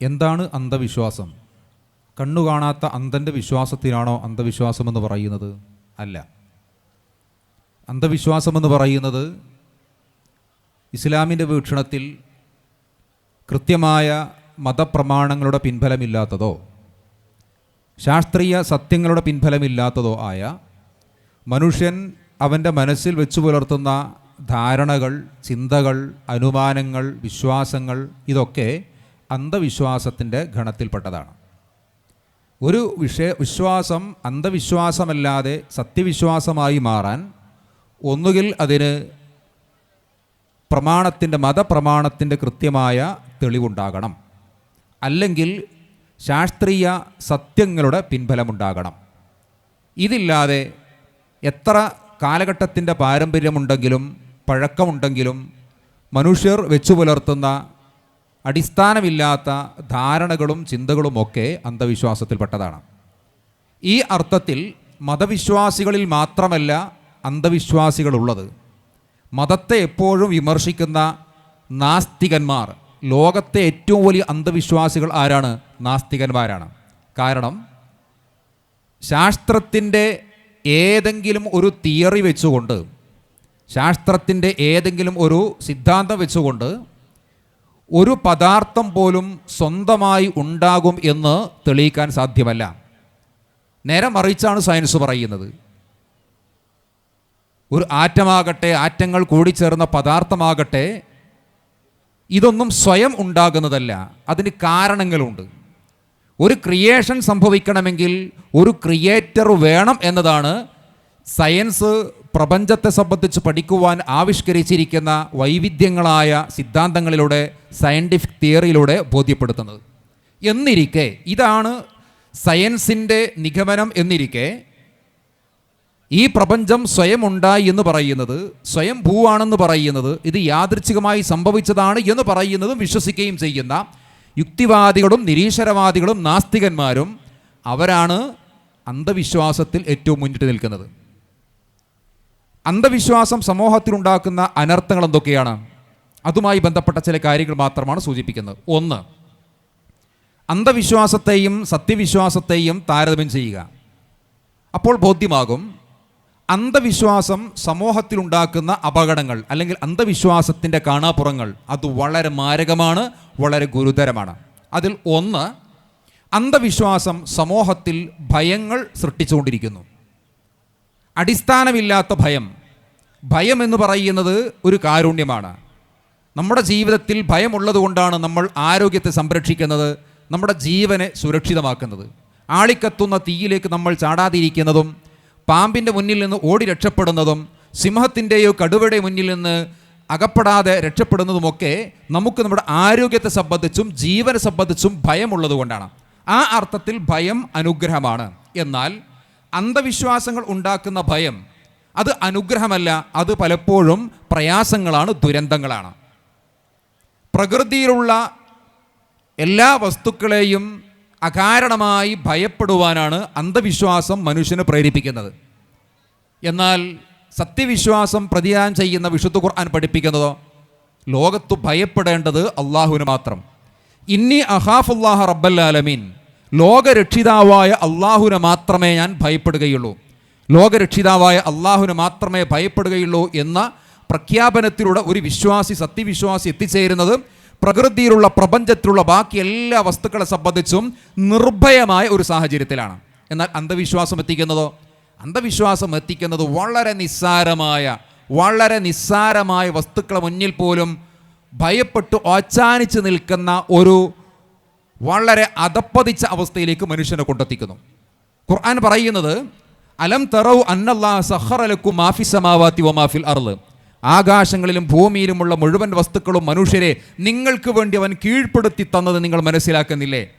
എന്താണ് അന്ധവിശ്വാസം? കണ്ണു കാണാത്ത അന്ധന്റെ വിശ്വാസത്തിനാണോ അന്ധവിശ്വാസമെന്ന് പറയുന്നത്? അല്ല. അന്ധവിശ്വാസമെന്ന് പറയുന്നത് ഇസ്ലാമിന്റെ വീക്ഷണത്തിൽ കൃത്യമായ മതപ്രമാണങ്ങളുടെ പിൻഫലമില്ലാത്തതോ ശാസ്ത്രീയ സത്യങ്ങളുടെ പിൻഫലമില്ലാത്തതോ ആയ മനുഷ്യൻ അവന്റെ മനസ്സിൽ വെച്ചു പുലർത്തുന്ന ധാരണകൾ ചിന്തകൾ അനുമാനങ്ങൾ വിശ്വാസങ്ങൾ ഇതൊക്കെ അന്ധവിശ്വാസത്തിന്റെ ഗണത്തിൽപ്പെട്ടതാണ്. ഒരു വിഷയ വിശ്വാസം അന്ധവിശ്വാസമല്ലാതെ സത്യവിശ്വാസമായി മാറാൻ ഒന്നുകിൽ അതിന് പ്രമാണത്തിന്റെ മതപ്രമാണത്തിന്റെ കൃത്യമായ തെളിവുണ്ടാകണം. അല്ലെങ്കിൽ ശാസ്ത്രീയ സത്യങ്ങളുടെ പിൻബലമുണ്ടാകണം. ഇതില്ലാതെ എത്ര കാലഘട്ടത്തിന്റെ പാരമ്പര്യമുണ്ടെങ്കിലും പഴക്കമുണ്ടെങ്കിലും മനുഷ്യർ വെച്ചു പുലർത്തുന്ന അടിസ്ഥാനമില്ലാത്ത ധാരണകളും ചിന്തകളുമൊക്കെ അന്ധവിശ്വാസത്തിൽപ്പെട്ടതാണ്. ഈ അർത്ഥത്തിൽ മതവിശ്വാസികളിൽ മാത്രമല്ല അന്ധവിശ്വാസികളുള്ളത്. മതത്തെ എപ്പോഴും വിമർശിക്കുന്ന നാസ്തികന്മാർ ലോകത്തെ ഏറ്റവും വലിയ അന്ധവിശ്വാസികൾ ആരാണ്? നാസ്തികന്മാരാണ്. കാരണം ശാസ്ത്രത്തിന്റെ ഏതെങ്കിലും ഒരു തിയറി വെച്ചുകൊണ്ട് ശാസ്ത്രത്തിന്റെ ഏതെങ്കിലും ഒരു സിദ്ധാന്തം വെച്ചുകൊണ്ട് ഒരു പദാർത്ഥം പോലും സ്വന്തമായി ഉണ്ടാകും എന്ന് തെളിയിക്കാൻ സാധ്യമല്ല. നേരെ മറിച്ചാണ് സയൻസ് പറയുന്നത്. ഒരു ആറ്റമാകട്ടെ ആറ്റങ്ങൾ കൂടിച്ചേർന്ന പദാർത്ഥമാകട്ടെ ഇതൊന്നും സ്വയം ഉണ്ടാകുന്നതല്ല. അതിന് കാരണങ്ങളുണ്ട്. ഒരു ക്രിയേഷൻ സംഭവിക്കണമെങ്കിൽ ഒരു ക്രിയേറ്റർ വേണം എന്നതാണ് സയൻസ് പ്രപഞ്ചത്തെ സംബന്ധിച്ച് പഠിക്കുവാൻ ആവിഷ്കരിച്ചിരിക്കുന്ന വൈവിധ്യങ്ങളായ സിദ്ധാന്തങ്ങളിലൂടെ സയന്റിഫിക് തിയറിയിലൂടെ ബോധ്യപ്പെടുത്തുന്നത്. എന്നിരിക്കെ ഇതാണ് സയൻസിന്റെ നിഗമനം എന്നിരിക്കെ ഈ പ്രപഞ്ചം സ്വയം ഉണ്ടായി എന്ന് പറയുന്നത് സ്വയം ഭൂവാണെന്ന് പറയുന്നത് ഇത് യാദൃച്ഛികമായി സംഭവിച്ചതാണ് എന്ന് പറയുന്നതും വിശ്വസിക്കുകയും ചെയ്യുന്ന യുക്തിവാദികളും നിരീശ്വരവാദികളും നാസ്തികന്മാരും അവരാണ് അന്ധവിശ്വാസത്തിൽ ഏറ്റവും മുന്നിട്ട് നിൽക്കുന്നത്. അന്ധവിശ്വാസം സമൂഹത്തിലുണ്ടാക്കുന്ന അനർത്ഥങ്ങൾ എന്തൊക്കെയാണ്? അതുമായി ബന്ധപ്പെട്ട ചില കാര്യങ്ങൾ മാത്രമാണ് സൂചിപ്പിക്കുന്നത്. ഒന്ന് അന്ധവിശ്വാസത്തെയും സത്യവിശ്വാസത്തെയും താരതമ്യം ചെയ്യുക. അപ്പോൾ ബോധ്യമാകും അന്ധവിശ്വാസം സമൂഹത്തിലുണ്ടാക്കുന്ന അപകടങ്ങൾ അല്ലെങ്കിൽ അന്ധവിശ്വാസത്തിന്റെ കാണാപ്പുറങ്ങൾ അത് വളരെ മാരകമാണ് വളരെ ഗുരുതരമാണ്. അതിൽ ഒന്ന് അന്ധവിശ്വാസം സമൂഹത്തിൽ ഭയങ്ങൾ സൃഷ്ടിച്ചുകൊണ്ടിരിക്കുന്നു. അടിസ്ഥാനമില്ലാത്ത ഭയം. ഭയം എന്ന് പറയുന്നത് ഒരു കാരുണ്യമാണ്. നമ്മുടെ ജീവിതത്തിൽ ഭയമുള്ളത് കൊണ്ടാണ് നമ്മൾ ആരോഗ്യത്തെ സംരക്ഷിക്കുന്നത് നമ്മുടെ ജീവനെ സുരക്ഷിതമാക്കുന്നത്. ആളിക്കത്തുന്ന തീയിലേക്ക് നമ്മൾ ചാടാതിരിക്കുന്നതും പാമ്പിന്റെ മുന്നിൽ നിന്ന് ഓടി രക്ഷപ്പെടുന്നതും സിംഹത്തിന്റെയോ കടുവയുടെ മുന്നിൽ നിന്ന് അകപ്പെടാതെ രക്ഷപ്പെടുന്നതുമൊക്കെ നമുക്ക് നമ്മുടെ ആരോഗ്യത്തെ സംബന്ധിച്ചും ജീവനെ സംബന്ധിച്ചും ഭയമുള്ളത് കൊണ്ടാണ് ആ അർത്ഥത്തിൽ ഭയം അനുഗ്രഹമാണ്. എന്നാൽ അന്ധവിശ്വാസങ്ങൾ ഉണ്ടാക്കുന്ന ഭയം അത് അനുഗ്രഹമല്ല അത് പലപ്പോഴും പ്രയാസങ്ങളാണ് ദുരന്തങ്ങളാണ്. പ്രകൃതിയിലുള്ള എല്ലാ വസ്തുക്കളെയും അകാരണമായി ഭയപ്പെടുവാനാണ് അന്ധവിശ്വാസം മനുഷ്യനെ പ്രേരിപ്പിക്കുന്നത്. എന്നാൽ സത്യവിശ്വാസം പ്രതിദാനം ചെയ്യുന്ന വിശുദ്ധ ഖുർആൻ പഠിപ്പിക്കുന്നതോ? ലോകത്ത് ഭയപ്പെടേണ്ടത് അള്ളാഹുവിന് മാത്രം. ഇന്നി അഹാഫുല്ലാഹ റബ്ബല്ലാലമീൻ ലോകരക്ഷിതാവായ അള്ളാഹുവിനെ മാത്രമേ ഞാൻ ഭയപ്പെടുകയുള്ളൂ. ലോകരക്ഷിതാവായ അള്ളാഹുവിനെ മാത്രമേ ഭയപ്പെടുകയുള്ളൂ എന്ന പ്രഖ്യാപനത്തിലൂടെ ഒരു വിശ്വാസി സത്യവിശ്വാസി എത്തിച്ചേരുന്നത് പ്രകൃതിയിലുള്ള പ്രപഞ്ചത്തിലുള്ള ബാക്കി എല്ലാ വസ്തുക്കളെ സംബന്ധിച്ചും നിർഭയമായ ഒരു സാഹചര്യത്തിലാണ്. എന്നാൽ അന്ധവിശ്വാസം എത്തിക്കുന്നതോ? അന്ധവിശ്വാസം എത്തിക്കുന്നത് വളരെ നിസ്സാരമായ വളരെ നിസ്സാരമായ വസ്തുക്കളെ മുന്നിൽ പോലും ഭയപ്പെട്ട് ഓച്ചാനിച്ച് നിൽക്കുന്ന ഒരു വളരെ അതപ്പതിച്ച അവസ്ഥയിലേക്ക് മനുഷ്യനെ കൊണ്ടെത്തിക്കുന്നു. ഖുർആൻ പറയുന്നത് അലം തറവ് അന്നല്ലാ സഹറലക്കു മാഫി സമാവാത്തി ഒ മാഫിൽ അർൾ ആകാശങ്ങളിലും ഭൂമിയിലുമുള്ള മുഴുവൻ വസ്തുക്കളും മനുഷ്യരെ നിങ്ങൾക്ക് വേണ്ടി അവൻ കീഴ്പ്പെടുത്തി തന്നത് നിങ്ങൾ മനസ്സിലാക്കുന്നില്ലേ?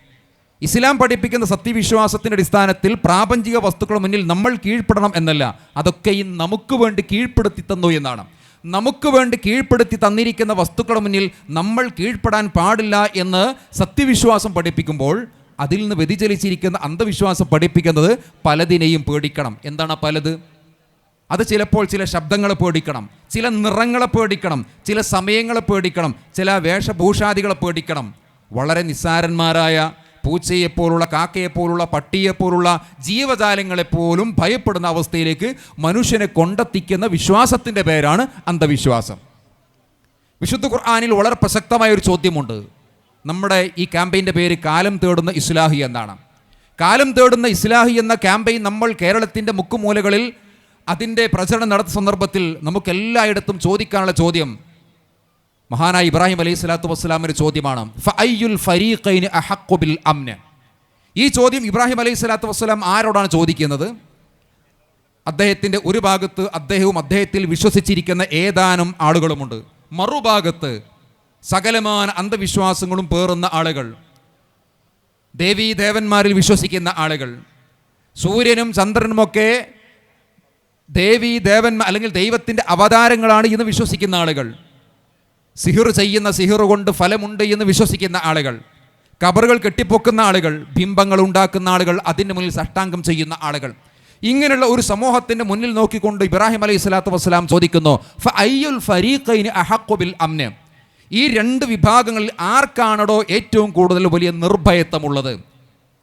ഇസ്ലാം പഠിപ്പിക്കുന്ന സത്യവിശ്വാസത്തിന്റെ അടിസ്ഥാനത്തിൽ പ്രാപഞ്ചിക വസ്തുക്കളുടെ മുന്നിൽ നമ്മൾ കീഴ്പ്പെടണം എന്നല്ല അതൊക്കെയും നമുക്ക് വേണ്ടി കീഴ്പ്പെടുത്തി തന്നു എന്നാണ്. നമുക്ക് വേണ്ടി കീഴ്പ്പെടുത്തി തന്നിരിക്കുന്ന വസ്തുക്കളുടെ മുന്നിൽ നമ്മൾ കീഴ്പ്പെടാൻ പാടില്ല എന്ന് സത്യവിശ്വാസം പഠിപ്പിക്കുമ്പോൾ അതിൽ നിന്ന് വ്യതിചലിച്ചിരിക്കുന്ന അന്ധവിശ്വാസം പഠിപ്പിക്കുന്നത് പലതിനെയും പേടിക്കണം. എന്താണ് പലത്? അത് ചിലപ്പോൾ ചില ശബ്ദങ്ങളെ പേടിക്കണം ചില നിറങ്ങളെ പേടിക്കണം ചില സമയങ്ങളെ പേടിക്കണം ചില വേഷഭൂഷാദികളെ പേടിക്കണം. വളരെ നിസ്സാരന്മാരായ പൂച്ചയെപ്പോലുള്ള കാക്കയെപ്പോലുള്ള പട്ടിയെപ്പോലുള്ള ജീവജാലങ്ങളെപ്പോലും ഭയപ്പെടുന്ന അവസ്ഥയിലേക്ക് മനുഷ്യനെ കൊണ്ടെത്തിക്കുന്ന വിശ്വാസത്തിന്റെ പേരാണ് അന്ധവിശ്വാസം. വിശുദ്ധ ഖുർആാനിൽ വളരെ പ്രസക്തമായ ഒരു ചോദ്യമുണ്ട്. നമ്മുടെ ഈ ക്യാമ്പയിന്റെ പേര് കാലം തേടുന്ന ഇസ്ലാഹി എന്നാണ്. കാലം തേടുന്ന ഇസ്ലാഹി എന്ന ക്യാമ്പയിൻ നമ്മൾ കേരളത്തിന്റെ മുക്കുമൂലകളിൽ അതിന്റെ പ്രചരണം നടത്തുന്ന സന്ദർഭത്തിൽ നമുക്കെല്ലായിടത്തും ചോദിക്കാനുള്ള ചോദ്യം മഹാനായ ഇബ്രാഹിം അലൈഹി സ്വലാത്തു വസ്സലാമിന്റെ ചോദ്യമാണ് അംന്? ഈ ചോദ്യം ഇബ്രാഹിം അലൈഹി സ്വലാത്തു വസ്സലാം ആരോടാണ് ചോദിക്കുന്നത്? അദ്ദേഹത്തിന്റെ ഒരു ഭാഗത്ത് അദ്ദേഹവും അദ്ദേഹത്തിൽ വിശ്വസിച്ചിരിക്കുന്ന ഏതാനും ആളുകളുമുണ്ട്. മറുഭാഗത്ത് സകലമാന അന്ധവിശ്വാസങ്ങളും പേറുന്ന ആളുകൾ ദേവീ ദേവന്മാരിൽ വിശ്വസിക്കുന്ന ആളുകൾ സൂര്യനും ചന്ദ്രനുമൊക്കെ ദേവീ ദേവന്മാർ അല്ലെങ്കിൽ ദൈവത്തിന്റെ അവതാരങ്ങളാണ് ഇന്ന് വിശ്വസിക്കുന്ന ആളുകൾ. സിഹിർ ചെയ്യുന്ന സിഹിർ കൊണ്ട് ഫലമുണ്ട് എന്ന് വിശ്വസിക്കുന്ന ആളുകൾ കബറുകൾ കെട്ടിപ്പൊക്കുന്ന ആളുകൾ ബിംബങ്ങൾ ഉണ്ടാക്കുന്ന ആളുകൾ അതിന്റെ മുന്നിൽ സഷ്ടാംഗം ചെയ്യുന്ന ആളുകൾ. ഇങ്ങനെയുള്ള ഒരു സമൂഹത്തിന്റെ മുന്നിൽ നോക്കിക്കൊണ്ട് ഇബ്രാഹിം അലൈഹി സ്വലാത്തു വസ്സലാം ചോദിക്കുന്നു "ഫ അയ്യുൽ ഈ രണ്ട് വിഭാഗങ്ങളിൽ ആർക്കാണടോ ഏറ്റവും കൂടുതൽ വലിയ നിർഭയത്വമുള്ളത്?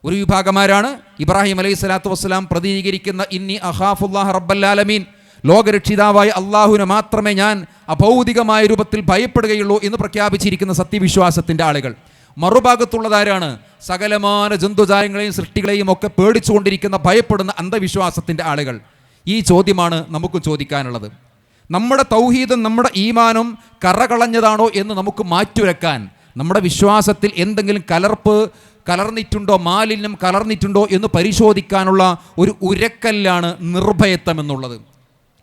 ഒരു വിഭാഗമാരാണ് ഇബ്രാഹിം അലൈഹി സ്വലാത്തു വസ്സലാം പ്രതിനിധീകരിക്കുന്ന ഇന്നി അഹാഫുല്ലാഹ് റബ്ബല്ലാലമീൻ ലോകരക്ഷിതാവായ അള്ളാഹുവിനെ മാത്രമേ ഞാൻ അഭൗതികമായ രൂപത്തിൽ ഭയപ്പെടുകയുള്ളൂ എന്ന് പ്രഖ്യാപിച്ചിരിക്കുന്ന സത്യവിശ്വാസത്തിന്റെ ആളുകൾ. മറുഭാഗത്തുള്ളതാരാണ്? സകലമാന ജന്തുജാലങ്ങളെയും സൃഷ്ടികളെയും ഒക്കെ പേടിച്ചുകൊണ്ടിരിക്കുന്ന ഭയപ്പെടുന്ന അന്ധവിശ്വാസത്തിന്റെ ആളുകൾ. ഈ ചോദ്യമാണ് നമുക്ക് ചോദിക്കാനുള്ളത്. നമ്മുടെ തൗഹീദും നമ്മുടെ ഈമാനും കറകളഞ്ഞതാണോ എന്ന് നമുക്ക് മാറ്റുരക്കാൻ നമ്മുടെ വിശ്വാസത്തിൽ എന്തെങ്കിലും കലർപ്പ് കലർന്നിട്ടുണ്ടോ മാലിന്യം കലർന്നിട്ടുണ്ടോ എന്ന് പരിശോധിക്കാനുള്ള ഒരു ഉരക്കല്ലാണ് നിർഭയത്വം എന്നുള്ളത്.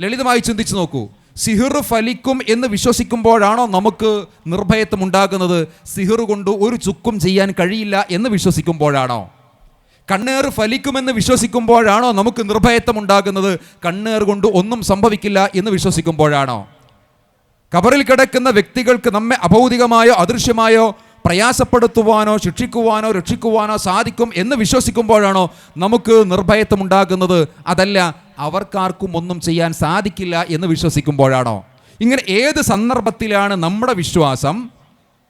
ലളിതമായി ചിന്തിച്ചു നോക്കൂ. സിഹിർ ഫലിക്കും എന്ന് വിശ്വസിക്കുമ്പോഴാണോ നമുക്ക് നിർഭയത്വം ഉണ്ടാകുന്നത് സിഹിർ കൊണ്ട് ഒരു ചുക്കും ചെയ്യാൻ കഴിയില്ല എന്ന് വിശ്വസിക്കുമ്പോഴാണോ? കണ്ണേർ ഫലിക്കുമെന്ന് വിശ്വസിക്കുമ്പോഴാണോ നമുക്ക് നിർഭയത്വം ഉണ്ടാകുന്നത് കണ്ണേർ കൊണ്ട് ഒന്നും സംഭവിക്കില്ല എന്ന് വിശ്വസിക്കുമ്പോഴാണോ? കബറിൽ കിടക്കുന്ന വ്യക്തികൾക്ക് നമ്മെ അഭൗതികമായോ അദൃശ്യമായോ പ്രയാസപ്പെടുത്തുവാനോ ശിക്ഷിക്കുവാനോ രക്ഷിക്കുവാനോ സാധിക്കും എന്ന് വിശ്വസിക്കുമ്പോഴാണോ നമുക്ക് നിർഭയത്വം ഉണ്ടാകുന്നത് അതല്ല അവർക്കാർക്കും ഒന്നും ചെയ്യാൻ സാധിക്കില്ല എന്ന് വിശ്വസിക്കുമ്പോഴാണോ? ഇങ്ങനെ ഏത് സന്ദർഭത്തിലാണ് നമ്മുടെ വിശ്വാസം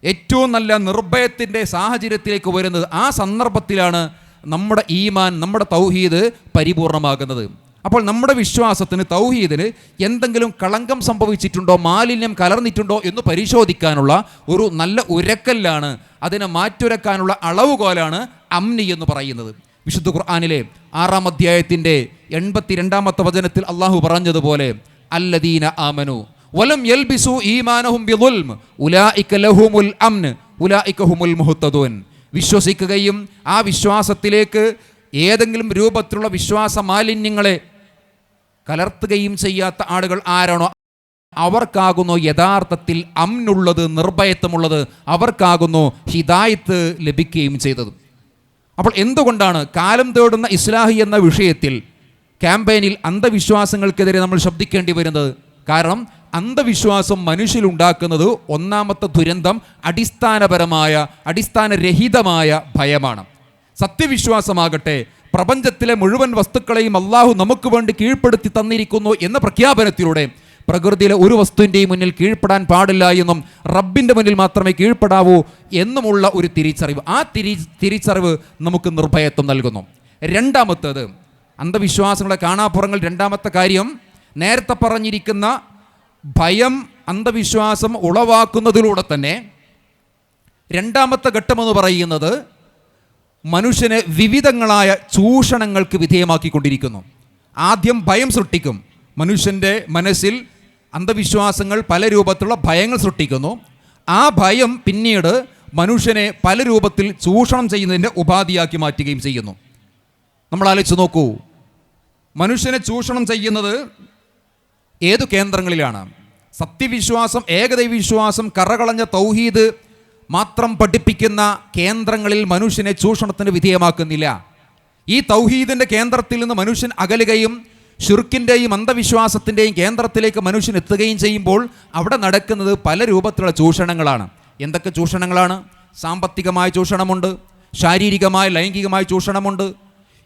ഏറ്റവും നല്ല നിർഭയത്തിന്റെ സാഹചര്യത്തിലേക്ക് വരുന്നത്? ആ സന്ദർഭത്തിലാണ് നമ്മുടെ ഈമാൻ നമ്മുടെ തൗഹീദ് പരിപൂർണമാകുന്നത്. അപ്പോൾ നമ്മുടെ വിശ്വാസത്തിന് തൗഹീദിന് എന്തെങ്കിലും കളങ്കം സംഭവിച്ചിട്ടുണ്ടോ മാലിന്യം കലർന്നിട്ടുണ്ടോ എന്ന് പരിശോധിക്കാനുള്ള ഒരു നല്ല ഉരക്കല്ലാണ് അതിനെ മാറ്റുരക്കാനുള്ള അളവുകോലാണ് അംനി എന്ന് പറയുന്നത്. വിശുദ്ധ ഖുർആാനിലെ ആറാം അധ്യായത്തിന്റെ എൺപത്തിരണ്ടാമത്തെ വചനത്തിൽ അള്ളാഹു പറഞ്ഞതുപോലെ അല്ലദീന ആമനു വലം യൽബിസു ഈമാനഹും ബിദുൽം ഉലായിക ലഹുമുൽ അംൻ ഉലായിക ഹുമുൽ മുഹ്തദൂൻ വിശ്വസിക്കുകയും ആ വിശ്വാസത്തിലേക്ക് ഏതെങ്കിലും രൂപത്തിലുള്ള വിശ്വാസ മാലിന്യങ്ങളെ കലർത്തുകയും ചെയ്യാത്ത ആളുകൾ ആരാണോ? അവർക്കാകുന്നു യഥാർത്ഥത്തിൽ അമ്നുള്ളത് നിർഭയത്വമുള്ളത്. അവർക്കാകുന്നു ഹിദായത്ത് ലഭിക്കുകയും ചെയ്തത്. അപ്പോൾ എന്തുകൊണ്ടാണ് കാലം തേടുന്ന ഇസ്ലാഹി എന്ന വിഷയത്തിൽ ക്യാമ്പയിനിൽ അന്ധവിശ്വാസങ്ങൾക്കെതിരെ നമ്മൾ ശബ്ദിക്കേണ്ടി വരുന്നത്? കാരണം അന്ധവിശ്വാസം മനുഷ്യരുണ്ടാക്കുന്നത് ഒന്നാമത്തെ ദുരന്തം അടിസ്ഥാനപരമായ അടിസ്ഥാനരഹിതമായ ഭയമാണ്. സത്യവിശ്വാസമാകട്ടെ പ്രപഞ്ചത്തിലെ മുഴുവൻ വസ്തുക്കളെയും അള്ളാഹു നമുക്ക് വേണ്ടി കീഴ്പ്പെടുത്തി തന്നിരിക്കുന്നു എന്ന പ്രഖ്യാപനത്തിലൂടെ പ്രകൃതിയിലെ ഒരു വസ്തുവിന്റെയും മുന്നിൽ കീഴ്പ്പെടാൻ പാടില്ല എന്നും റബ്ബിന്റെ മുന്നിൽ മാത്രമേ കീഴ്പ്പെടാവൂ എന്നുമുള്ള ഒരു തിരിച്ചറിവ്. ആ തിരി തിരിച്ചറിവ് നമുക്ക് നിർഭയത്വം നൽകുന്നു. രണ്ടാമത്തേത് അന്ധവിശ്വാസങ്ങളെ കാണാപ്പുറങ്ങൾ രണ്ടാമത്തെ കാര്യം നേരത്തെ പറഞ്ഞിരിക്കുന്ന ഭയം അന്ധവിശ്വാസം ഉളവാക്കുന്നതിലൂടെ തന്നെ രണ്ടാമത്തെ ഘട്ടമെന്ന് പറയുന്നത് മനുഷ്യനെ വിവിധങ്ങളായ ചൂഷണങ്ങൾക്ക് വിധേയമാക്കിക്കൊണ്ടിരിക്കുന്നു. ആദ്യം ഭയം സൃഷ്ടിക്കും. മനുഷ്യന്റെ മനസ്സിൽ അന്ധവിശ്വാസങ്ങൾ പല രൂപത്തിലുള്ള ഭയങ്ങൾ സൃഷ്ടിക്കുന്നു. ആ ഭയം പിന്നീട് മനുഷ്യനെ പല രൂപത്തിൽ ചൂഷണം ചെയ്യുന്നതിന്റെ ഉപാധിയാക്കി മാറ്റുകയും ചെയ്യുന്നു. നമ്മൾ ആലോചിച്ച് നോക്കൂ. മനുഷ്യനെ ചൂഷണം ചെയ്യുന്നത് ഏതു കേന്ദ്രങ്ങളിലാണ്? സത്യവിശ്വാസം ഏകദൈവവിശ്വാസം കറകളഞ്ഞ തൗഹീദ് മാത്രം പഠിപ്പിക്കുന്ന കേന്ദ്രങ്ങളിൽ മനുഷ്യനെ ചൂഷണത്തിന് വിധേയമാക്കുന്നില്ല. ഈ തൗഹീദിന്റെ കേന്ദ്രത്തിൽ നിന്ന് മനുഷ്യൻ അകലുകയും ഷുർക്കിന്റെയും അന്ധവിശ്വാസത്തിന്റെയും കേന്ദ്രത്തിലേക്ക് മനുഷ്യൻ എത്തുകയും ചെയ്യുമ്പോൾ അവിടെ നടക്കുന്നത് പല രൂപത്തിലുള്ള ചൂഷണങ്ങളാണ്. എന്തൊക്കെ ചൂഷണങ്ങളാണ്? സാമ്പത്തികമായ ചൂഷണമുണ്ട് ശാരീരികമായ ലൈംഗികമായ ചൂഷണമുണ്ട്.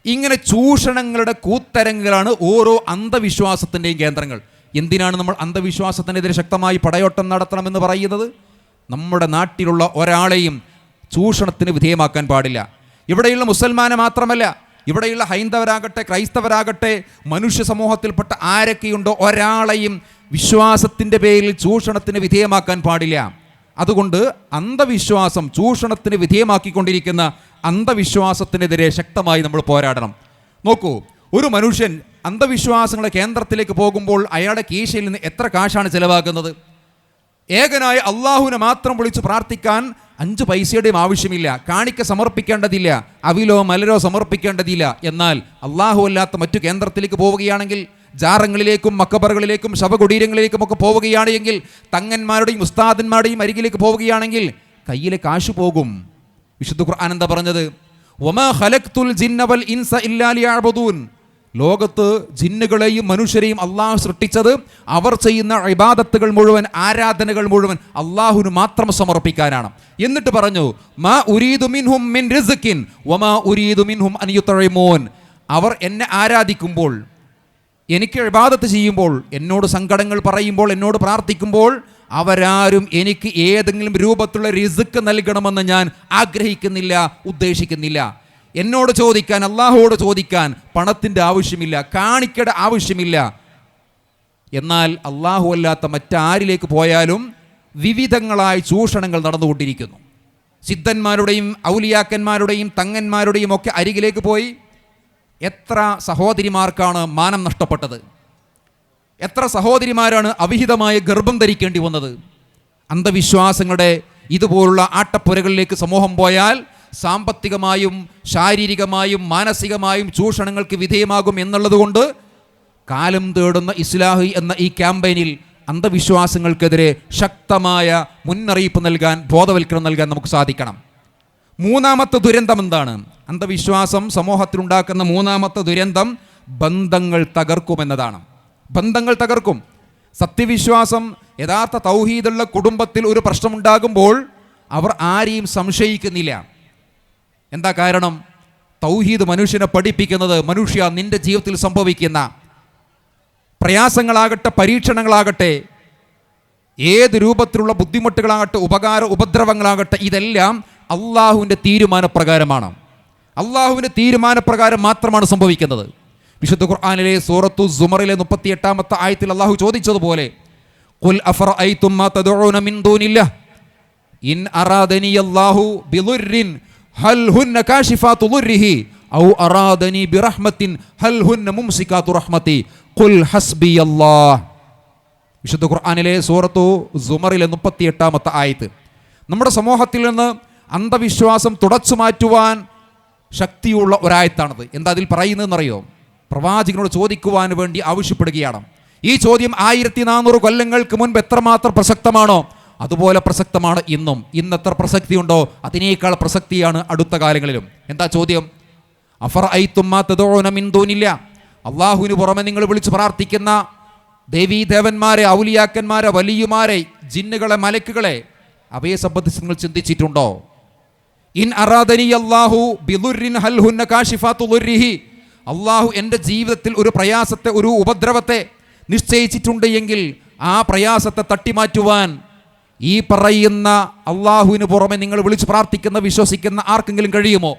ഇങ്ങനെ ചൂഷണങ്ങളുടെ കൂത്തരങ്ങളാണ് ഓരോ അന്ധവിശ്വാസത്തിന്റെയും കേന്ദ്രങ്ങൾ. എന്തിനാണ് നമ്മൾ അന്ധവിശ്വാസത്തിനെതിരെ ശക്തമായി പടയോട്ടം നടത്തണമെന്ന് പറയുന്നത്? നമ്മുടെ നാട്ടിലുള്ള ഒരാളെയും ചൂഷണത്തിന് വിധേയമാക്കാൻ പാടില്ല. ഇവിടെയുള്ള മുസൽമാനെ മാത്രമല്ല ഇവിടെയുള്ള ഹൈന്ദവരാകട്ടെ ക്രൈസ്തവരാകട്ടെ മനുഷ്യ സമൂഹത്തിൽപ്പെട്ട ആരൊക്കെയുണ്ടോ ഒരാളെയും വിശ്വാസത്തിന്റെ പേരിൽ ചൂഷണത്തിന് വിധേയമാക്കാൻ പാടില്ല. അതുകൊണ്ട് അന്ധവിശ്വാസം ചൂഷണത്തിന് വിധേയമാക്കിക്കൊണ്ടിരിക്കുന്ന അന്ധവിശ്വാസത്തിനെതിരെ ശക്തമായി നമ്മൾ പോരാടണം. നോക്കൂ ഒരു മനുഷ്യൻ അന്ധവിശ്വാസങ്ങളുടെ കേന്ദ്രത്തിലേക്ക് പോകുമ്പോൾ അയാളുടെ കീശയിൽ നിന്ന് എത്ര കാശാണ് ചിലവാക്കുന്നത് ഏകനായ അള്ളാഹുവിനെ മാത്രം വിളിച്ച് പ്രാർത്ഥിക്കാൻ അഞ്ച് പൈസയുടെയും ആവശ്യമില്ല. കാണിക്ക സമർപ്പിക്കേണ്ടതില്ല. അവിലോ മലരോ സമർപ്പിക്കേണ്ടതില്ല. എന്നാൽ അള്ളാഹു അല്ലാത്ത മറ്റു കേന്ദ്രത്തിലേക്ക് പോവുകയാണെങ്കിൽ ജാറങ്ങളിലേക്കും മക്കബറുകളിലേക്കും ശവകുടീരങ്ങളിലേക്കും ഒക്കെ പോവുകയാണെങ്കിൽ തങ്ങന്മാരുടെയും ഉസ്താദന്മാരുടെയും അരികിലേക്ക് പോവുകയാണെങ്കിൽ കയ്യിലെ കാശു പോകും. വിശുദ്ധ ഖുർആൻ എന്താ പറഞ്ഞത്? ഒമ ഹലക്തുൽ ജിന്നവൽ ഇൻസ ഇല്ലാ ലിയഅ്ബുദൂൻ. ലോകത്ത് ജിന്നുകളെയും മനുഷ്യരെയും അള്ളാഹു സൃഷ്ടിച്ചത് അവർ ചെയ്യുന്ന ഇബാദത്തുകൾ മുഴുവൻ ആരാധനകൾ മുഴുവൻ അള്ളാഹുവിന് മാത്രം സമർപ്പിക്കാനാണ്. എന്നിട്ട് പറഞ്ഞു മാ ഉരീദു മിൻഹും മിൻ റിസ്കിൻ വമാ ഉരീദു മിൻഹും അൻ യുത്ഇമൂൻ അവർ എന്നെ ആരാധിക്കുമ്പോൾ എനിക്ക് ഇബാദത്ത് ചെയ്യുമ്പോൾ എന്നോട് സങ്കടങ്ങൾ പറയുമ്പോൾ എന്നോട് പ്രാർത്ഥിക്കുമ്പോൾ അവരാരും എനിക്ക് ഏതെങ്കിലും രൂപത്തിലുള്ള റിസ്ക് നൽകണമെന്ന് ഞാൻ ആഗ്രഹിക്കുന്നില്ല ഉദ്ദേശിക്കുന്നില്ല. എന്നോട് ചോദിക്കാൻ അള്ളാഹുവോട് ചോദിക്കാൻ പണത്തിന്റെ ആവശ്യമില്ല കാണിക്കയുടെ ആവശ്യമില്ല. എന്നാൽ അള്ളാഹു അല്ലാത്ത മറ്റാരിലേക്ക് പോയാലും വിവിധങ്ങളായ ചൂഷണങ്ങൾ നടന്നുകൊണ്ടിരിക്കുന്നു. സിദ്ധന്മാരുടെയും ഔലിയാക്കന്മാരുടെയും തങ്ങന്മാരുടെയും ഒക്കെ അരികിലേക്ക് പോയി. എത്ര സഹോദരിമാർക്കാണ് മാനം നഷ്ടപ്പെട്ടത്? എത്ര സഹോദരിമാരാണ് അവിഹിതമായ ഗർഭം ധരിക്കേണ്ടി വന്നത്? അന്ധവിശ്വാസങ്ങളുടെ ഇതുപോലുള്ള ആട്ടപ്പുരകളിലേക്ക് സമൂഹം പോയാൽ സാമ്പത്തികമായും ശാരീരികമായും മാനസികമായും ചൂഷണങ്ങൾക്ക് വിധേയമാകും എന്നുള്ളതുകൊണ്ട് കാലം തേടുന്ന ഇസ്ലാഹി എന്ന ഈ ക്യാമ്പയിനിൽ അന്ധവിശ്വാസങ്ങൾക്കെതിരെ ശക്തമായ മുന്നറിയിപ്പ് നൽകാൻ ബോധവൽക്കരണം നൽകാൻ നമുക്ക് സാധിക്കണം. മൂന്നാമത്തെ ദുരന്തം എന്താണ്? അന്ധവിശ്വാസം സമൂഹത്തിലുണ്ടാക്കുന്ന മൂന്നാമത്തെ ദുരന്തം ബന്ധങ്ങൾ തകർക്കുമെന്നതാണ് ബന്ധങ്ങൾ തകർക്കും. സത്യവിശ്വാസം യഥാർത്ഥ തൗഹീദുള്ള കുടുംബത്തിൽ ഒരു പ്രശ്നമുണ്ടാകുമ്പോൾ അവർ ആരെയും സംശയിക്കുന്നില്ല. എന്താ കാരണം? തൗഹീദ് മനുഷ്യനെ പഠിപ്പിക്കുന്നത് മനുഷ്യ നിന്റെ ജീവിതത്തിൽ സംഭവിക്കുന്ന പ്രയാസങ്ങളാകട്ടെ പരീക്ഷണങ്ങളാകട്ടെ ഏത് രൂപത്തിലുള്ള ബുദ്ധിമുട്ടുകളാകട്ടെ ഉപകാര ഉപദ്രവങ്ങളാകട്ടെ ഇതെല്ലാം അള്ളാഹുവിന്റെ തീരുമാനപ്രകാരമാണ്. അള്ളാഹുവിന്റെ തീരുമാനപ്രകാരം മാത്രമാണ് സംഭവിക്കുന്നത്. വിശുദ്ധ ഖുർആാനിലെ സൂറത്തു സുമറിലെ മുപ്പത്തി എട്ടാമത്തെ ആയത്തിൽ അള്ളാഹു ചോദിച്ചതുപോലെ കുൽ അഫർ മിൻ ഇൻ അറാദനി അള്ളാഹു ബിളുരിൻ ഹൽ ഹുന്ന കാശിഫാതു ദുർരിഹി ഔ അറാദനി ബിറഹ്മത്തിൻ ഹൽ ഹുന്ന മുംസികാതു റഹ്മതി ഖുൽ ഹസ്ബി വിശുദ്ധ ഖുർആനിലെ സൂറത്തു സുമറിലെ മുപ്പത്തി എട്ടാമത്തെ ആയത്ത്. നമ്മുടെ സമൂഹത്തിൽ നിന്ന് അന്ധവിശ്വാസം തുടച്ചു മാറ്റുവാൻ ശക്തിയുള്ള ഒരായത്താണത്. എന്താ അതിൽ പറയുന്നതെന്നറിയോ? പ്രവാചകനോട് ചോദിക്കുവാൻ വേണ്ടി ആവശ്യപ്പെടുകയാണ്. ഈ ചോദ്യം ആയിരത്തി നാനൂറ് കൊല്ലങ്ങൾക്ക് മുൻപ് എത്രമാത്രം പ്രസക്തമാണോ? അതുപോലെ പ്രസക്തമാണ് ഇന്നും. ഇന്ന് എത്ര പ്രസക്തിയുണ്ടോ? അതിനേക്കാൾ പ്രസക്തിയാണ് അടുത്ത കാലങ്ങളിലും. എന്താ ചോദ്യം? അഫർ ഐ ഐത്തുമ്മാത്തോനില്ല അള്ളാഹുവിന് പുറമെ നിങ്ങൾ വിളിച്ച് പ്രാർത്ഥിക്കുന്ന ദേവീ ദേവന്മാരെ ഔലിയാക്കന്മാരെ വലിയുമാരെ ജിന്നുകളെ മലക്കുകളെ അവയെ സംബന്ധിച്ച് നിങ്ങൾ ചിന്തിച്ചിട്ടുണ്ടോ? ഇൻ അറാദനി അള്ളാഹു ബിദുരിൻ ഹൽ ഹുന്ന കാശിഫാത്തു ദുർരിഹി. അള്ളാഹു എന്റെ ജീവിതത്തിൽ ഒരു പ്രയാസത്തെ ഒരു ഉപദ്രവത്തെ നിശ്ചയിച്ചിട്ടുണ്ട് എങ്കിൽ ആ പ്രയാസത്തെ തട്ടിമാറ്റുവാൻ ഈ പറയുന്ന അള്ളാഹുവിന് പുറമെ നിങ്ങൾ വിളിച്ച് പ്രാർത്ഥിക്കുന്ന വിശ്വസിക്കുന്ന ആർക്കെങ്കിലും കഴിയുമോ?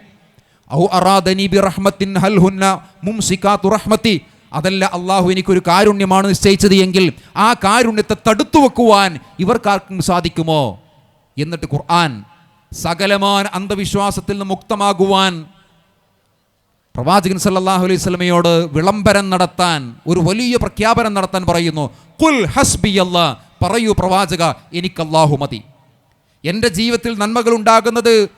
ഔ അറാദനി ബി റഹ്മത്തിൻ ഹൽ ഹുന്ന മുംസികാത്തു റഹ്മത്തി. അതല്ല അള്ളാഹു എനിക്കൊരു കാരുണ്യമാണ് നിശ്ചയിച്ചത് എങ്കിൽ ആ കാരുണ്യത്തെ തടുത്തു വെക്കുവാൻ ഇവർക്കാർക്കും സാധിക്കുമോ? എന്നിട്ട് ഖുർആൻ സകലമാൻ അന്ധവിശ്വാസത്തിൽ നിന്ന് മുക്തമാകുവാൻ പ്രവാചകൻ സല്ലാഹു അലൈഹി സ്വലമയോട് വിളംബരം നടത്താൻ ഒരു വലിയ പ്രഖ്യാപനം നടത്താൻ പറയുന്നു. കുൽ ഹസ്ബി അല്ലാ പറയൂ പ്രവാചക എനിക്ക് മതി. എന്റെ ജീവിതത്തിൽ നന്മകൾ ഉണ്ടാകുന്നത്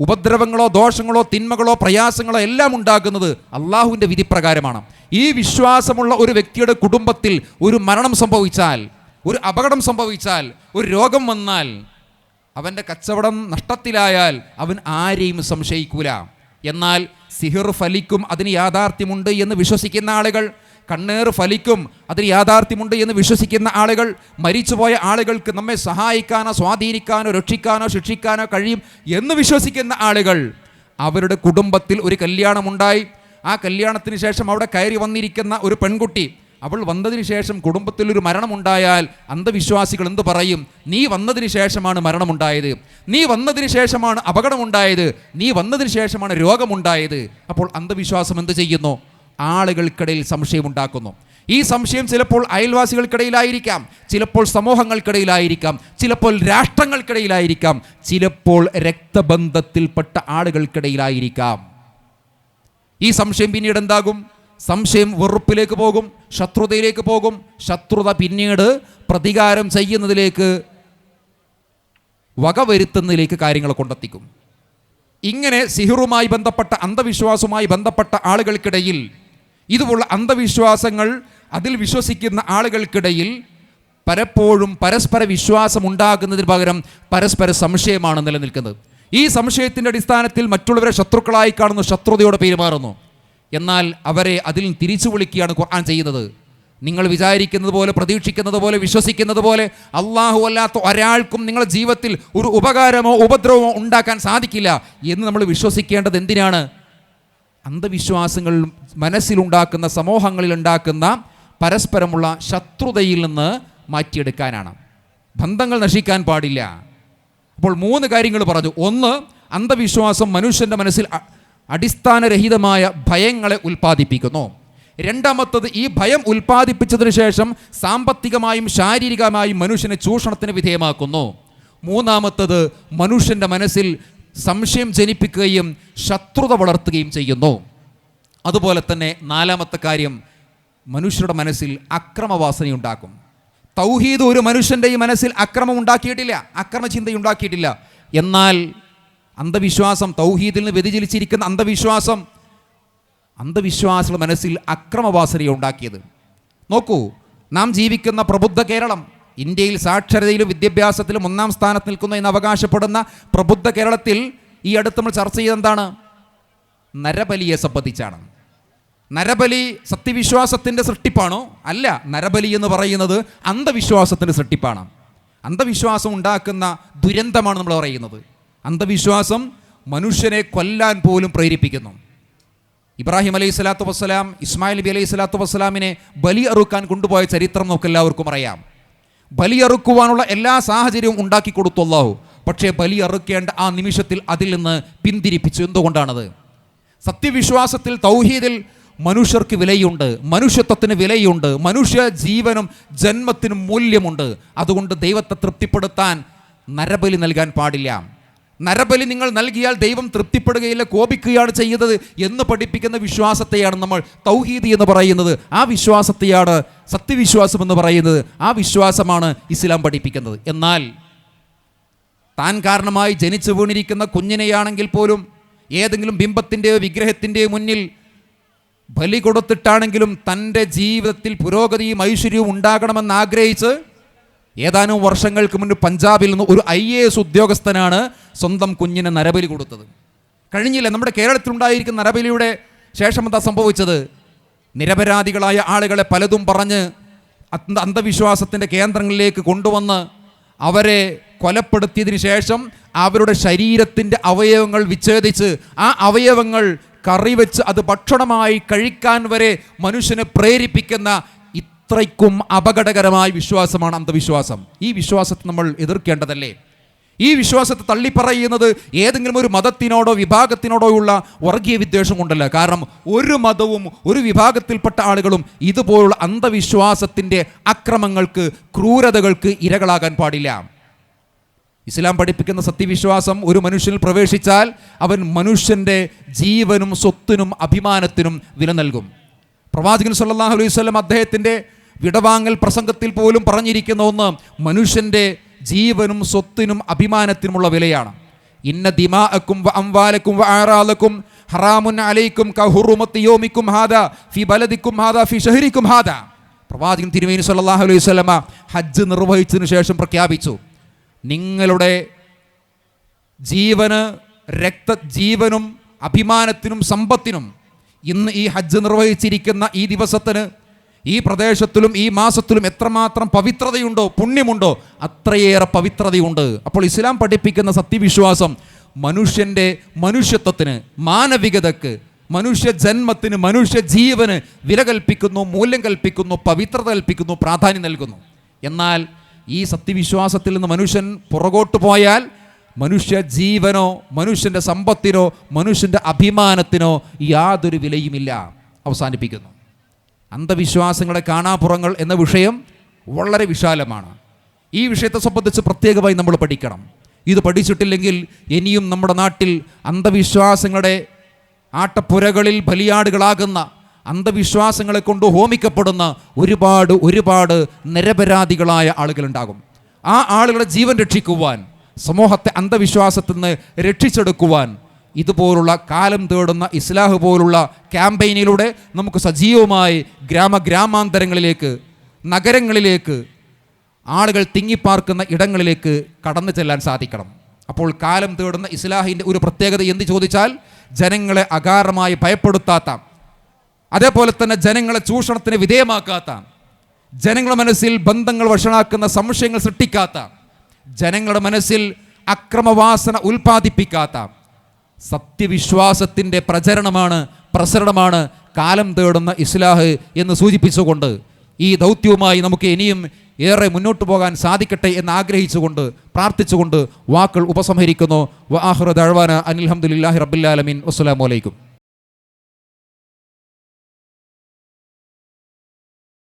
ഉപദ്രവങ്ങളോ ദോഷങ്ങളോ തിന്മകളോ പ്രയാസങ്ങളോ എല്ലാം ഉണ്ടാകുന്നത് അള്ളാഹുവിന്റെ വിധിപ്രകാരമാണ്. ഈ വിശ്വാസമുള്ള ഒരു വ്യക്തിയുടെ കുടുംബത്തിൽ ഒരു മരണം സംഭവിച്ചാൽ ഒരു അപകടം സംഭവിച്ചാൽ ഒരു രോഗം വന്നാൽ അവന്റെ കച്ചവടം നഷ്ടത്തിലായാൽ അവൻ ആരെയും സംശയിക്കൂല. എന്നാൽ സിഹിർ ഫലിക്കും അതിന് യാഥാർത്ഥ്യമുണ്ട് എന്ന് വിശ്വസിക്കുന്ന ആളുകൾ കണ്ണേർ ഫലിക്കും. അതിന് യാഥാർത്ഥ്യമുണ്ട് എന്ന് വിശ്വസിക്കുന്ന ആളുകൾ മരിച്ചുപോയ ആളുകൾക്ക് നമ്മെ സഹായിക്കാനോ സ്വാധീനിക്കാനോ രക്ഷിക്കാനോ ശിക്ഷിക്കാനോ കഴിയും എന്ന് വിശ്വസിക്കുന്ന ആളുകൾ അവരുടെ കുടുംബത്തിൽ ഒരു കല്യാണമുണ്ടായി. ആ കല്യാണത്തിന് ശേഷം അവിടെ കയറി വന്നിരിക്കുന്ന ഒരു പെൺകുട്ടി അവൾ വന്നതിന് ശേഷം കുടുംബത്തിൽ ഒരു മരണമുണ്ടായാൽ അന്ധവിശ്വാസികൾ എന്ത് പറയും? നീ വന്നതിന് ശേഷമാണ് മരണമുണ്ടായത്. നീ വന്നതിന് ശേഷമാണ് അപകടമുണ്ടായത്. നീ വന്നതിന് ശേഷമാണ് രോഗമുണ്ടായത്. അപ്പോൾ അന്ധവിശ്വാസം എന്ത് ചെയ്യുന്നു? ആളുകൾക്കിടയിൽ സംശയമുണ്ടാക്കുന്നു. ഈ സംശയം ചിലപ്പോൾ അയൽവാസികൾക്കിടയിലായിരിക്കാം ചിലപ്പോൾ സമൂഹങ്ങൾക്കിടയിലായിരിക്കാം ചിലപ്പോൾ രാഷ്ട്രങ്ങൾക്കിടയിലായിരിക്കാം ചിലപ്പോൾ രക്തബന്ധത്തിൽപ്പെട്ട ആളുകൾക്കിടയിലായിരിക്കാം. ഈ സംശയം പിന്നീട് എന്താകും? സംശയം വെറുപ്പിലേക്ക് പോകും ശത്രുതയിലേക്ക് പോകും. ശത്രുത പിന്നീട് പ്രതികാരം ചെയ്യുന്നതിലേക്ക് വകവരുത്തുന്നതിലേക്ക് കാര്യങ്ങൾ കൊണ്ടെത്തിക്കും. ഇങ്ങനെ സിഹിറുമായി ബന്ധപ്പെട്ട അന്ധവിശ്വാസവുമായി ബന്ധപ്പെട്ട ആളുകൾക്കിടയിൽ ഇതുപോലുള്ള അന്ധവിശ്വാസങ്ങൾ അതിൽ വിശ്വസിക്കുന്ന ആളുകൾക്കിടയിൽ പലപ്പോഴും പരസ്പര വിശ്വാസം ഉണ്ടാകുന്നതിന് പകരം പരസ്പര സംശയമാണ് നിലനിൽക്കുന്നത്. ഈ സംശയത്തിന്റെ അടിസ്ഥാനത്തിൽ മറ്റുള്ളവരെ ശത്രുക്കളായി കാണുന്നു ശത്രുതയോടെ പെരുമാറുന്നു. എന്നാൽ അവരെ അതിൽ തിരിച്ചു വിളിക്കുകയാണ് ഖുർആൻ ചെയ്യുന്നത്. നിങ്ങൾ വിചാരിക്കുന്നത് പോലെ പ്രതീക്ഷിക്കുന്നത് പോലെ വിശ്വസിക്കുന്നത് പോലെ അള്ളാഹു അല്ലാത്ത ഒരാൾക്കും നിങ്ങളുടെ ജീവിതത്തിൽ ഒരു ഉപകാരമോ ഉപദ്രവമോ ഉണ്ടാക്കാൻ സാധിക്കില്ല എന്ന് നമ്മൾ വിശ്വസിക്കേണ്ടത് എന്തിനാണ്? അന്ധവിശ്വാസങ്ങൾ മനസ്സിലുണ്ടാക്കുന്ന സമൂഹങ്ങളിൽ ഉണ്ടാക്കുന്ന പരസ്പരമുള്ള ശത്രുതയിൽ നിന്ന് മാറ്റിയെടുക്കാനാണ്. ബന്ധങ്ങൾ നശിക്കാൻ പാടില്ല. അപ്പോൾ മൂന്ന് കാര്യങ്ങൾ പറഞ്ഞു. ഒന്ന് അന്ധവിശ്വാസം മനുഷ്യന്റെ മനസ്സിൽ അടിസ്ഥാനരഹിതമായ ഭയങ്ങളെ ഉൽപ്പാദിപ്പിക്കുന്നു. രണ്ടാമത്തത് ഈ ഭയം ഉൽപ്പാദിപ്പിച്ചതിന് ശേഷം സാമ്പത്തികമായും ശാരീരികമായും മനുഷ്യനെ ചൂഷണത്തിന് വിധേയമാക്കുന്നു. മൂന്നാമത്തത് മനുഷ്യന്റെ മനസ്സിൽ സംശയം ജനിപ്പിക്കുകയും ശത്രുത വളർത്തുകയും ചെയ്യുന്നു. അതുപോലെ തന്നെ നാലാമത്തെ കാര്യം മനുഷ്യരുടെ മനസ്സിൽ അക്രമവാസന ഉണ്ടാക്കും. തൗഹീദ് ഒരു മനുഷ്യന്റെയും മനസ്സിൽ അക്രമം ഉണ്ടാക്കിയിട്ടില്ല അക്രമചിന്ത ഉണ്ടാക്കിയിട്ടില്ല എന്നാൽ അന്ധവിശ്വാസം തൗഹീദിൽ നിന്ന് വ്യതിചലിച്ചിരിക്കുന്ന അന്ധവിശ്വാസം അന്ധവിശ്വാസികളുടെ മനസ്സിൽ അക്രമവാസനയെ ഉണ്ടാക്കിയത് നോക്കൂ നാം ജീവിക്കുന്ന പ്രബുദ്ധ കേരളം ഇന്ത്യയിൽ സാക്ഷരതയിലും വിദ്യാഭ്യാസത്തിലും ഒന്നാം സ്ഥാനത്ത് നിൽക്കുന്നു എന്ന് അവകാശപ്പെടുന്ന പ്രബുദ്ധ കേരളത്തിൽ ഈ അടുത്ത് നമ്മൾ ചർച്ച ചെയ്ത് എന്താണ്? നരബലിയെ സംബന്ധിച്ചാണ്. നരബലി സത്യവിശ്വാസത്തിന്റെ സൃഷ്ടിപ്പാണോ? അല്ല നരബലി എന്ന് പറയുന്നത് അന്ധവിശ്വാസത്തിന്റെ സൃഷ്ടിപ്പാണ്. അന്ധവിശ്വാസം ഉണ്ടാക്കുന്ന ദുരന്തമാണ് നമ്മൾ പറയുന്നത്. അന്ധവിശ്വാസം മനുഷ്യനെ കൊല്ലാൻ പോലും പ്രേരിപ്പിക്കുന്നു. ഇബ്രാഹിം അലൈഹി സ്വലാത്തു വസ്സലാം ഇസ്മായിൽ നബി അലൈഹി സ്വലാത്തു വസ്സലാമിനെ ബലി അറുക്കാൻ കൊണ്ടുപോയ ചരിത്രം നമുക്ക് എല്ലാവർക്കും അറിയാം. ബലി അറുക്കുവാനുള്ള എല്ലാ സാഹചര്യവും ഉണ്ടാക്കി കൊടുത്തു അല്ലാഹു. പക്ഷേ ബലി അറുക്കേണ്ട ആ നിമിഷത്തിൽ അതിൽ നിന്ന് പിന്തിരിപ്പിച്ചു. എന്തുകൊണ്ടാണത്? സത്യവിശ്വാസത്തിൽ തൗഹീദിൽ മനുഷ്യർക്ക് വിലയുണ്ട്. മനുഷ്യത്വത്തിന് വിലയുണ്ട്. മനുഷ്യ ജീവനും ജന്മത്തിനും മൂല്യമുണ്ട്. അതുകൊണ്ട് ദൈവത്തെ തൃപ്തിപ്പെടുത്താൻ നരബലി നൽകാൻ പാടില്ല. നരബലി നിങ്ങൾ നൽകിയാൽ ദൈവം തൃപ്തിപ്പെടുകയില്ല കോപിക്കുകയാണ് ചെയ്യുന്നത് എന്ന് പഠിപ്പിക്കുന്ന വിശ്വാസത്തെയാണ് നമ്മൾ തൗഹീദി എന്ന് പറയുന്നത്. ആ വിശ്വാസത്തെയാണ് സത്യവിശ്വാസം എന്ന് പറയുന്നത്. ആ വിശ്വാസമാണ് ഇസ്ലാം പഠിപ്പിക്കുന്നത്. എന്നാൽ താൻ കാരണമായി ജനിച്ചു വീണിരിക്കുന്ന കുഞ്ഞിനെയാണെങ്കിൽ പോലും ഏതെങ്കിലും ബിംബത്തിന്റെയോ വിഗ്രഹത്തിന്റെയോ മുന്നിൽ ബലി കൊടുത്തിട്ടാണെങ്കിലും തന്റെ ജീവിതത്തിൽ പുരോഗതിയും ഐശ്വര്യവും ഉണ്ടാകണമെന്ന് ആഗ്രഹിച്ച് ഏതാനും വർഷങ്ങൾക്ക് മുൻപ് പഞ്ചാബിൽ നിന്ന് ഒരു ഐ ഉദ്യോഗസ്ഥനാണ് സ്വന്തം കുഞ്ഞിനെ നരബലി കൊടുത്തത്. കഴിഞ്ഞില്ല നമ്മുടെ കേരളത്തിലുണ്ടായിരിക്കുന്ന നരബലിയുടെ ശേഷം എന്താ സംഭവിച്ചത്? നിരപരാധികളായ ആളുകളെ പലതും പറഞ്ഞ് അന്ധ അന്ധവിശ്വാസത്തിന്റെ കേന്ദ്രങ്ങളിലേക്ക് കൊണ്ടുവന്ന് അവരെ കൊലപ്പെടുത്തിയതിന് ശേഷം അവരുടെ ശരീരത്തിന്റെ അവയവങ്ങൾ വിച്ഛേദിച്ച് ആ അവയവങ്ങൾ കറി വെച്ച് അത് ഭക്ഷണമായി കഴിക്കാൻ വരെ മനുഷ്യനെ പ്രേരിപ്പിക്കുന്ന ഇത്രയ്ക്കും അപകടകരമായ വിശ്വാസമാണ് അന്ധവിശ്വാസം. ഈ വിശ്വാസത്തെ നമ്മൾ എതിർക്കേണ്ടതല്ലേ? ഈ വിശ്വാസത്തെ തള്ളിപ്പറയുന്നത് ഏതെങ്കിലും ഒരു മതത്തിനോടോ വിഭാഗത്തിനോടോ ഉള്ള വർഗീയ വിദ്വേഷം കൊണ്ടല്ല. കാരണം ഒരു മതവും ഒരു വിഭാഗത്തിൽപ്പെട്ട ആളുകളും ഇതുപോലുള്ള അന്ധവിശ്വാസത്തിന്റെ അക്രമങ്ങൾക്ക് ക്രൂരതകൾക്ക് ഇരകളാകാൻ പാടില്ല. ഇസ്ലാം പഠിപ്പിക്കുന്ന സത്യവിശ്വാസം ഒരു മനുഷ്യനിൽ പ്രവേശിച്ചാൽ അവൻ മനുഷ്യന്റെ ജീവനും സ്വത്തിനും അഭിമാനത്തിനും വില നൽകും. പ്രവാചകൻ സല്ലാഹു അലൈഹി വസല്ലം അദ്ദേഹത്തിന്റെ വിടവാങ്ങൽ പ്രസംഗത്തിൽ പോലും പറഞ്ഞിരിക്കുന്ന ഒന്ന് മനുഷ്യന്റെ ജീവനും സ്വത്തിനും അഭിമാനത്തിനുമുള്ള വിലയാണ്. ഇന്ന ദിമാഅക്കും അംവാലക്കും ആറാലക്കും ഹറാമുൻ അലൈക്കും കഹുറുമത്തി യോമിക്കും ഹാദ ഫി ബലദിക്കും ഹാദ ഫി ഷഹരിക്കും ഹാദ. പ്രവാചകൻ തിരുമേനി സല്ലല്ലാഹു അലൈഹി സ്വലമ ഹജ്ജ് നിർവഹിച്ചതിന് ശേഷം പ്രഖ്യാപിച്ചു നിങ്ങളുടെ ജീവന് രക്ത ജീവനും അഭിമാനത്തിനും സമ്പത്തിനും ഇന്ന് ഈ ഹജ്ജ് നിർവഹിച്ചിരിക്കുന്ന ഈ ദിവസത്തിന് ഈ പ്രദേശത്തിലും ഈ മാസത്തിലും എത്രമാത്രം പവിത്രതയുണ്ടോ പുണ്യമുണ്ടോ അത്രയേറെ പവിത്രതയുണ്ട്. അപ്പോൾ ഇസ്ലാം പഠിപ്പിക്കുന്ന സത്യവിശ്വാസം മനുഷ്യന്റെ മനുഷ്യത്വത്തിന് മാനവികതക്ക് മനുഷ്യ ജന്മത്തിന് മനുഷ്യ ജീവന് വില കൽപ്പിക്കുന്നു മൂല്യം കൽപ്പിക്കുന്നു പവിത്രത കൽപ്പിക്കുന്നു പ്രാധാന്യം നൽകുന്നു. എന്നാൽ ഈ സത്യവിശ്വാസത്തിൽ നിന്ന് മനുഷ്യൻ പുറകോട്ട് പോയാൽ മനുഷ്യ ജീവനോ മനുഷ്യന്റെ സമ്പത്തിനോ മനുഷ്യന്റെ അഭിമാനത്തിനോ യാതൊരു വിലയുമില്ല. അവസാനിപ്പിക്കുന്നു. അന്ധവിശ്വാസങ്ങളുടെ കാണാപ്പുറങ്ങൾ എന്ന വിഷയം വളരെ വിശാലമാണ്. ഈ വിഷയത്തെ സംബന്ധിച്ച് പ്രത്യേകമായി നമ്മൾ പഠിക്കണം. ഇത് പഠിച്ചിട്ടില്ലെങ്കിൽ ഇനിയും നമ്മുടെ നാട്ടിൽ അന്ധവിശ്വാസങ്ങളുടെ ആട്ടപ്പുരകളിൽ ബലിയാടുകളാകുന്ന അന്ധവിശ്വാസങ്ങളെ കൊണ്ട് ഹോമിക്കപ്പെടുന്ന ഒരുപാട് ഒരുപാട് നിരപരാധികളായ ആളുകളുണ്ടാകും. ആ ആളുകളുടെ ജീവൻ രക്ഷിക്കുവാൻ സമൂഹത്തെ അന്ധവിശ്വാസത്തിൽ നിന്ന് രക്ഷിച്ചെടുക്കുവാൻ ഇതുപോലുള്ള കാലം തേടുന്ന ഇസ്ലാഹ് പോലുള്ള ക്യാമ്പയിനിലൂടെ നമുക്ക് സജീവമായി ഗ്രാമ ഗ്രാമാന്തരങ്ങളിലേക്ക് നഗരങ്ങളിലേക്ക് ആളുകൾ തിങ്ങിപ്പാർക്കുന്ന ഇടങ്ങളിലേക്ക് കടന്നു ചെല്ലാൻ സാധിക്കണം. അപ്പോൾ കാലം തേടുന്ന ഇസ്ലാഹിന്റെ ഒരു പ്രത്യേകത എന്ത് ചോദിച്ചാൽ ജനങ്ങളെ അകാരമായി ഭയപ്പെടുത്താത്ത അതേപോലെ തന്നെ ജനങ്ങളെ ചൂഷണത്തിന് വിധേയമാക്കാത്ത ജനങ്ങളുടെ മനസ്സിൽ ബന്ധങ്ങൾ വഷളാക്കുന്ന സംശയങ്ങൾ സൃഷ്ടിക്കാത്ത ജനങ്ങളുടെ മനസ്സിൽ അക്രമവാസന ഉൽപ്പാദിപ്പിക്കാത്ത സത്യവിശ്വാസത്തിന്റെ പ്രചരണമാണ് പ്രസരണമാണ് കാലം തേടുന്ന ഇസ്ലാഹ് എന്ന് സൂചിപ്പിച്ചുകൊണ്ട് ഈ ദൗത്യവുമായി നമുക്ക് ഇനിയും ഏറെ മുന്നോട്ട് പോകാൻ സാധിക്കട്ടെ എന്ന് ആഗ്രഹിച്ചുകൊണ്ട് പ്രാർത്ഥിച്ചുകൊണ്ട് വാക്കുകൾ ഉപസംഹരിക്കുന്നു. വാഹുറ ദഴവാന അനിൽഹമ്മദില്ലാഹി റബ്ബില്ലാലമീൻ വസ്സലാമലൈക്കും